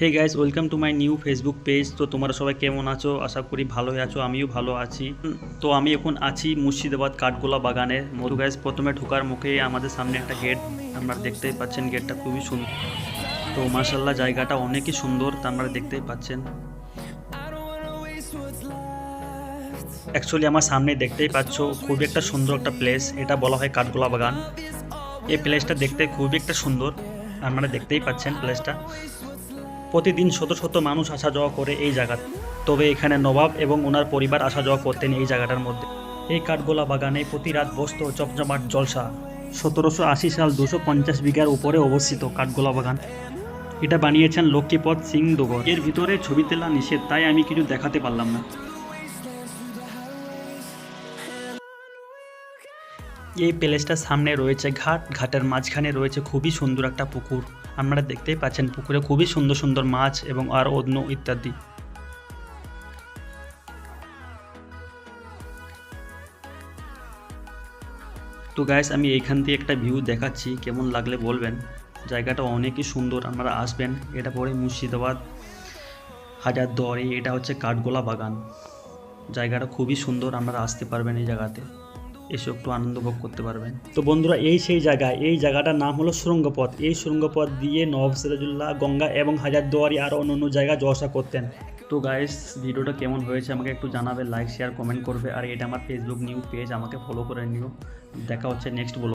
Hey guys welcome to my new Facebook page তো তোমরা সবাই কেমন আছো? আশা করি ভালোই আছো, আমিও ভালো আছি। তো আমি এখন আছি মুর্শিদাবাদ কাঠগোলা বাগানে। মধু গাইস প্রথমে ঢোকার মুখে আমাদের সামনে একটা গেট আপনারা দেখতেই পাচ্ছেন গেটটা খুবই সুন্দর তো মার্শাল্লাহ জায়গাটা অনেকই সুন্দর আপনারা দেখতেই পাচ্ছেন। অ্যাকচুয়ালি আমার সামনে দেখতেই পাচ্ছ, খুবই একটা সুন্দর একটা প্লেস এটা বলা হয় কাঠগোলা বাগান। এই প্লেসটা দেখতে খুবই একটা সুন্দর আপনারা দেখতেই পাচ্ছেন প্লেসটা প্রতিদিন শত শত মানুষ আসা যাওয়া করে এই জায়গা তবে এখানে নবাব এবং ওনার পরিবার আসা যাওয়া করতেন এই জায়গাটার মধ্যে। এই কাঠগোলা বাগানে প্রতি রাত বসত চমচমাট জলসা। সতেরোশো আশি সাল দুশো পঞ্চাশ বিঘার উপরে অবস্থিত কাঠগোলা বাগান। এটা বানিয়েছেন লক্ষ্মীপদ সিং দোগর এর ভিতরে ছবি তোলা নিষেধ, তাই আমি কিছু দেখাতে পারলাম না। এই প্যালেসটার সামনে রয়েছে ঘাট। ঘাটের মাঝখানে রয়েছে খুবই সুন্দর একটা পুকুর। আপনারা দেখতেই পাচ্ছেন পুকুরে খুবই সুন্দর সুন্দর মাছ এবং আর অন্য ইত্যাদি। তো গাইস আমি এইখান থেকে একটা ভিউ দেখাচ্ছি। কেমন লাগলে বলবেন? জায়গাটা অনেকই সুন্দর। আপনারা আসবেন। এটা পরে মুর্শিদাবাদ হাজার হাজারদুয়ারি, এটা হচ্ছে কাঠগোলা বাগান। জায়গাটা খুবই সুন্দর। আপনারা আসতে পারবেন এই জায়গাতে। এসে একটু আনন্দ ভোগ করতে পারবেন। তো বন্ধুরা এই সেই জায়গা এই জায়গাটার নাম হলো সুরঙ্গপথ। এই সুরঙ্গপথ দিয়ে নব সিরাজুল্লাহ গঙ্গা এবং হাজারদুয়ারি আরও অন্য অন্য জায়গা জলসা করতেন। তো গাইস ভিডিওটা কেমন হয়েছে আমাকে একটু জানাবে লাইক শেয়ার কমেন্ট করবে আর এটা আমার ফেসবুক নিউ পেজ আমাকে ফলো করে নিও। দেখা হচ্ছে নেক্সট বলো